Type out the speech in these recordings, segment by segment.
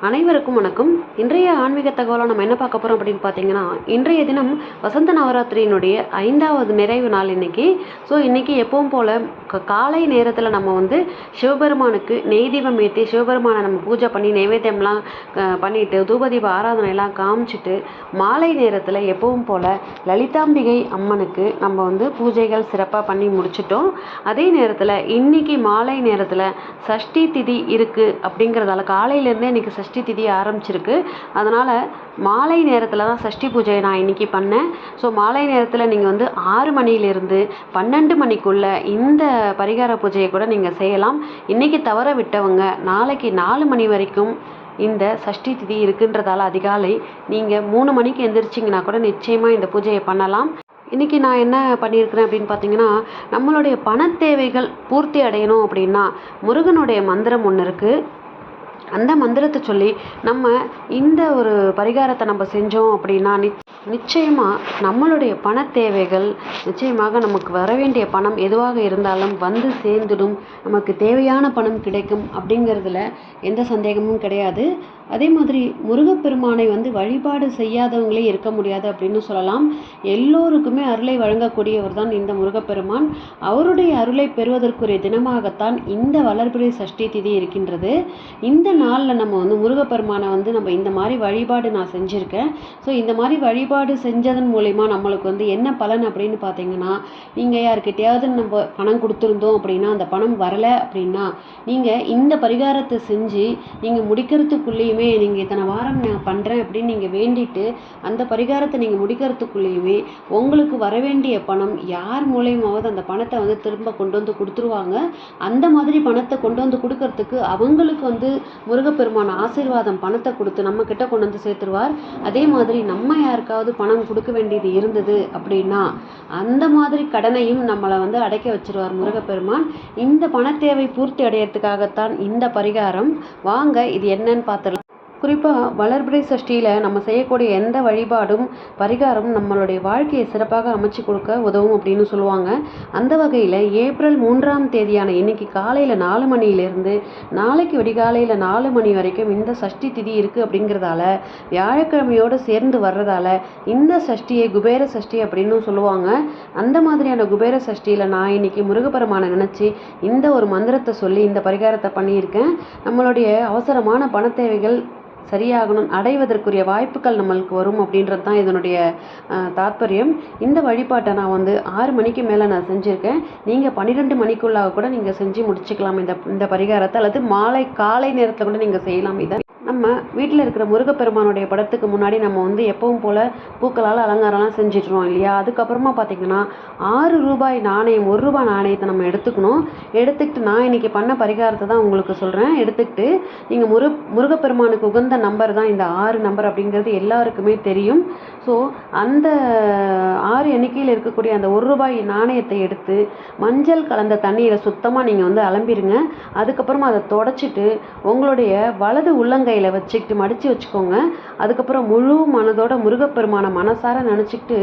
அனைவருக்கும் வணக்கம். இன்றைய ஆன்மீக தகவலை நம்ம என்ன பார்க்க போகிறோம் அப்படின்னு பார்த்தீங்கன்னா இன்றைய தினம் வசந்த நவராத்திரியினுடைய ஐந்தாவது நிறைவு நாள் இன்னைக்கு. ஸோ இன்றைக்கி எப்பவும் போல் க- காலை நேரத்தில் நம்ம வந்து சிவபெருமானுக்கு நெய் தீபம் ஏற்றி சிவபெருமானை நம்ம பூஜை பண்ணி நைவேத்தியம்லாம் பண்ணிவிட்டு தூபதீப ஆராதனைலாம் காமிச்சிட்டு மாலை நேரத்தில் எப்பவும் போல் லலிதாம்பிகை அம்மனுக்கு நம்ம வந்து பூஜைகள் சிறப்பாக பண்ணி முடிச்சிட்டோம். அதே நேரத்தில் இன்னைக்கு மாலை நேரத்தில் சஷ்டி திதி இருக்குது அப்படிங்கிறதால காலையிலேருந்தே இன்றைக்கி சஷ்டி சஷ்டி திதி ஆரம்பிச்சிருக்கு. அதனால் மாலை நேரத்தில் தான் சஷ்டி பூஜையை நான் இன்னைக்கு பண்ணேன். ஸோ மாலை நேரத்தில் நீங்கள் வந்து ஆறு மணியிலிருந்து பன்னெண்டு மணிக்குள்ளே இந்த பரிகார பூஜையை கூட நீங்கள் செய்யலாம். இன்னைக்கு தவற விட்டவங்க நாளைக்கு நாலு மணி வரைக்கும் இந்த சஷ்டி திதி இருக்குன்றதால அதிகாலை நீங்கள் மூணு மணிக்கு எந்திரிச்சிங்கன்னா கூட நிச்சயமாக இந்த பூஜையை பண்ணலாம். இன்றைக்கி நான் என்ன பண்ணியிருக்கிறேன் அப்படின்னு பார்த்தீங்கன்னா நம்மளுடைய பண தேவைகள் பூர்த்தி அடையணும் அப்படின்னா முருகனுடைய மந்திரம் ஒன்று இருக்குது அந்த மந்திரத்தை சொல்லி நம்ம இந்த ஒரு பரிகாரத்தை நம்ம செஞ்சோம் அப்படின்னா நிச் நிச்சயமாக நம்மளுடைய பணத் தேவைகள் நிச்சயமாக நமக்கு வர வேண்டிய பணம் எதுவாக இருந்தாலும் வந்து சேர்ந்துடும். நமக்கு தேவையான பணம் கிடைக்கும் அப்படிங்கிறதுல எந்த சந்தேகமும் கிடையாது. அதே மாதிரி முருகப்பெருமானை வந்து வழிபாடு செய்யாதவங்களே இருக்க முடியாது அப்படின்னு சொல்லலாம். எல்லோருக்குமே அருளை வழங்கக்கூடியவர் தான் இந்த முருகப்பெருமான். அவருடைய அருளை பெறுவதற்குரிய தினமாகத்தான் இந்த வளர்பிறை சஷ்டி திதி இருக்கின்றது. இந்த நாளில் நம்ம வந்து முருகப்பெருமானை வந்து நம்ம இந்த மாதிரி வழிபாடு நான் செஞ்சுருக்கேன். ஸோ இந்த மாதிரி வழி வழிபாடு செஞ்சதன் மூலயமா நம்மளுக்கு வந்து என்ன பலன் அப்படின்னு பார்த்தீங்கன்னா நீங்கள் யாருக்கிட்டையாவது நம்ம பணம் கொடுத்துருந்தோம் அப்படின்னா அந்த பணம் வரலை அப்படின்னா நீங்கள் இந்த பரிகாரத்தை செஞ்சு நீங்கள் முடிக்கிறதுக்குள்ளேயுமே நீங்கள் இத்தனை வாரம் நான் பண்ணுறேன் அப்படின்னு நீங்கள் வேண்டிட்டு அந்த பரிகாரத்தை நீங்கள் முடிக்கிறதுக்குள்ளேயுமே உங்களுக்கு வர வேண்டிய பணம் யார் மூலயமாவது அந்த பணத்தை வந்து திரும்ப கொண்டு வந்து கொடுத்துருவாங்க? அந்த மாதிரி பணத்தை கொண்டு வந்து கொடுக்கறதுக்கு அவங்களுக்கு வந்து முருகப்பெருமான் ஆசீர்வாதம் பணத்தை கொடுத்து நம்ம கிட்ட கொண்டு வந்து சேர்த்துருவார். அதே மாதிரி நம்ம யாருக்காவது பணம் கொடுக்க வேண்டியது இருந்தது அப்படின்னா அந்த மாதிரி கடனையும் நம்மளை வந்து அடைக்க வச்சிருவார் முருகப்பெருமான். இந்த பணத்தேவை பூர்த்தி அடையிறதுக்காகத்தான் இந்த பரிகாரம். வாங்க இது என்னன்னு பார்த்துடலாம். குறிப்பாக வளர்பிறை சஷ்டியில் நம்ம செய்யக்கூடிய எந்த வழிபாடும் பரிகாரமும் நம்மளுடைய வாழ்க்கையை சிறப்பாக அமைச்சு கொடுக்க உதவும் அப்படின்னு சொல்லுவாங்க. அந்த வகையில் ஏப்ரல் மூன்றாம் தேதியான இன்னைக்கு காலையில் நாலு மணியிலிருந்து நாளைக்கு விடிகாலையில் நாலு மணி வரைக்கும் இந்த சஷ்டி திதி இருக்குது அப்படிங்கிறதால வியாழக்கிழமையோடு சேர்ந்து வர்றதால இந்த சஷ்டியை குபேர சஷ்டி அப்படின்னு சொல்லுவாங்க. அந்த மாதிரியான குபேர சஷ்டியில் நான் இன்னைக்கு முருகப்பெருமானை நினச்சி இந்த ஒரு மந்திரத்தை சொல்லி இந்த பரிகாரத்தை பண்ணியிருக்கேன். நம்மளுடைய அவசரமான பண தேவைகள் சரியாகணும் அடைவதற்குரிய வாய்ப்புகள் நம்மளுக்கு வரும் அப்படின்றது தான் இதனுடைய தாற்பயம் இந்த வழிபாட்டை நான் வந்து ஆறு மணிக்கு மேலே நான் செஞ்சுருக்கேன். நீங்கள் பன்னிரெண்டு மணிக்குள்ளாக கூட நீங்கள் செஞ்சு முடிச்சுக்கலாம். இந்த இந்த பரிகாரத்தை அல்லது மாலை காலை நேரத்தில் கூட நீங்கள் செய்யலாம். இதை நம்ம வீட்டில் இருக்கிற முருகப்பெருமானுடைய படத்துக்கு முன்னாடி நம்ம வந்து எப்பவும் போல் பூக்களால் அலங்காரம்லாம் செஞ்சிட்ருவோம் இல்லையா? அதுக்கப்புறமா பார்த்தீங்கன்னா ஆறு ரூபாய் நாணயம் ஒரு ரூபாய் நாணயத்தை நம்ம எடுத்துக்கணும். எடுத்துக்கிட்டு நான் இன்னைக்கு பண்ண பரிகாரத்தை தான் உங்களுக்கு சொல்கிறேன் எடுத்துக்கிட்டு நீங்கள் முரு முருகப்பெருமானுக்கு உகந்த நம்பர் தான் இந்த ஆறு நம்பர் அப்படிங்கிறது எல்லாருக்குமே தெரியும். ஸோ அந்த ஆறு எண்ணிக்கையில் இருக்கக்கூடிய அந்த ஒரு ரூபாய் நாணயத்தை எடுத்து மஞ்சள் கலந்த தண்ணீரை சுத்தமாக நீங்கள் வந்து அலம்பிடுங்க அதுக்கப்புறமா அதை தொடச்சிட்டு உங்களுடைய வலது உள்ளங்கையில் வச்சுக்கிட்டு மடித்து வச்சுக்கோங்க. அதுக்கப்புறம் முழு மனதோட முருகப்பெருமான மனசார நினச்சிக்கிட்டு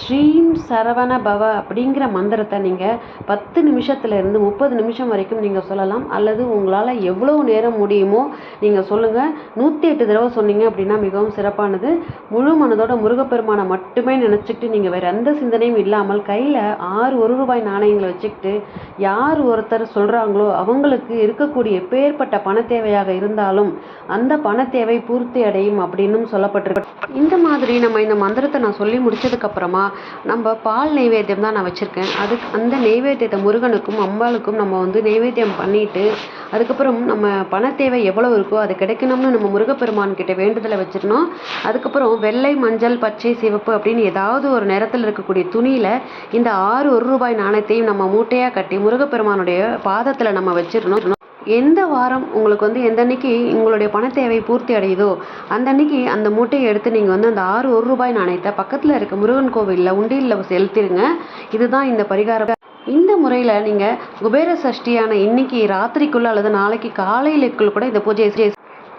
ஸ்ரீம் சரவண பவ அப்படிங்கிற மந்திரத்தை நீங்கள் பத்து நிமிஷத்துலேருந்து முப்பது நிமிஷம் வரைக்கும் நீங்கள் சொல்லலாம். அல்லது உங்களால் எவ்வளோ நேரம் முடியுமோ நீங்கள் சொல்லுங்கள் நூற்றி எட்டு தடவை சொன்னீங்க அப்படின்னா மிகவும் சிறப்பானது. முழு மனதோட முருகப்பெருமானை மட்டுமே நினச்சிக்கிட்டு நீங்கள் வேறு எந்த சிந்தனையும் இல்லாமல் கையில் ஆறு ஒரு ரூபாய் நாணயங்களை வச்சுக்கிட்டு யார் ஒருத்தர் சொல்கிறாங்களோ அவங்களுக்கு இருக்கக்கூடிய எப்பேற்பட்ட பண தேவையாக இருந்தாலும் அந்த பண தேவை பூர்த்தி அடையும் அப்படின்னும் சொல்லப்பட்டிருக்கு. இந்த மாதிரி நம்ம இந்த மந்திரத்தை நான் சொல்லி முடிச்சதுக்கப்புறமா நம்ம பால் நெய்வேத்தியம் தான் நான் வச்சுருக்கேன். அதுக்கு அந்த நெய்வேத்தியத்தை முருகனுக்கும் அம்பாளுக்கும் நம்ம வந்து நெய்வேத்தியம் பண்ணிட்டு அதுக்கப்புறம் நம்ம பண தேவை எவ்வளோ இருக்கோ அது கிடைக்கணும்னு நம்ம முருகப்பெருமான் கிட்ட வேண்டுதலை வச்சிடணும் அதுக்கப்புறம் வெள்ளை மஞ்சள் பச்சை சிவப்பு அப்படின்னு ஏதாவது ஒரு நிறத்தில் இருக்கக்கூடிய துணியில் இந்த ஆறு ஒரு ரூபாய் நாணயத்தையும் நம்ம மூட்டையாக கட்டி முருகப்பெருமானுடைய பாதத்தில் நம்ம வச்சிடணும். எந்த வாரம் உங்களுக்கு வந்து எந்த அன்னைக்கு உங்களுடைய பண தேவை பூர்த்தி அடையுதோ அந்த அன்னைக்கு அந்த மூட்டையை எடுத்து நீங்கள் வந்து அந்த ஆறு ஒரு ரூபாய் நாணயத்தை பக்கத்தில் இருக்க முருகன் கோவிலில் உண்டியில் செலுத்திடுங்க இதுதான் இந்த பரிகாரம். இந்த முறையில் நீங்கள் குபேர சஷ்டியான இன்னைக்கு ராத்திரிக்குள்ளே அல்லது நாளைக்கு காலையிலுக்குள்ள கூட இந்த பூஜையை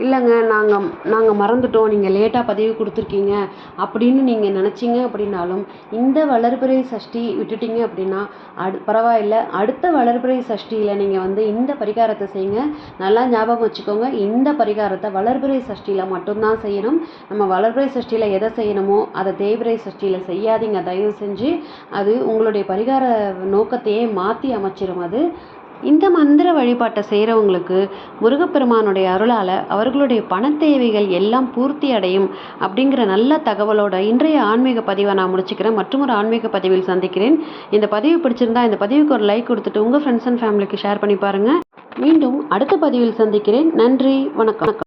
இல்லைங்க நாங்கள் நாங்கள் மறந்துட்டோம். நீங்கள் லேட்டாக பதிவு கொடுத்துருக்கீங்க. அப்படின்னு நீங்கள் நினச்சிங்க அப்படின்னாலும் இந்த வளர்பிறை சஷ்டி விட்டுட்டீங்க அப்படின்னா அடு பரவாயில்ல. அடுத்த வளர்பிறை சஷ்டியில் நீங்கள் வந்து இந்த பரிகாரத்தை செய்யுங்க. நல்லா ஞாபகம் வச்சுக்கோங்க. இந்த பரிகாரத்தை வளர்பிறை சஷ்டியில் மட்டும்தான் செய்யணும். நம்ம வளர்பிறை சஷ்டியில் எதை செய்யணுமோ அதை தேய்பிறை சஷ்டியில் செய்யாதீங்க. தயவு செஞ்சு அது உங்களுடைய பரிகார நோக்கத்தையே மாற்றி அமைச்சிடும் அது. இந்த மந்திர வழிபாட்டை செய்கிறவங்களுக்கு முருகப்பெருமானுடைய அருளால் அவர்களுடைய பண தேவைகள் எல்லாம் பூர்த்தி அடையும் அப்படிங்கிற நல்ல தகவலோட இன்றைய ஆன்மீக பதிவை நான் முடிச்சுக்கிறேன். மற்றும் ஒரு ஆன்மீக பதிவில் சந்திக்கிறேன். இந்த பதிவு பிடிச்சிருந்தா இந்த பதிவுக்கு ஒரு லைக் கொடுத்துட்டு உங்கள் ஃப்ரெண்ட்ஸ் அண்ட் ஃபேமிலிக்கு ஷேர் பண்ணி பாருங்கள் மீண்டும் அடுத்த பதிவில் சந்திக்கிறேன். நன்றி. வணக்கம்.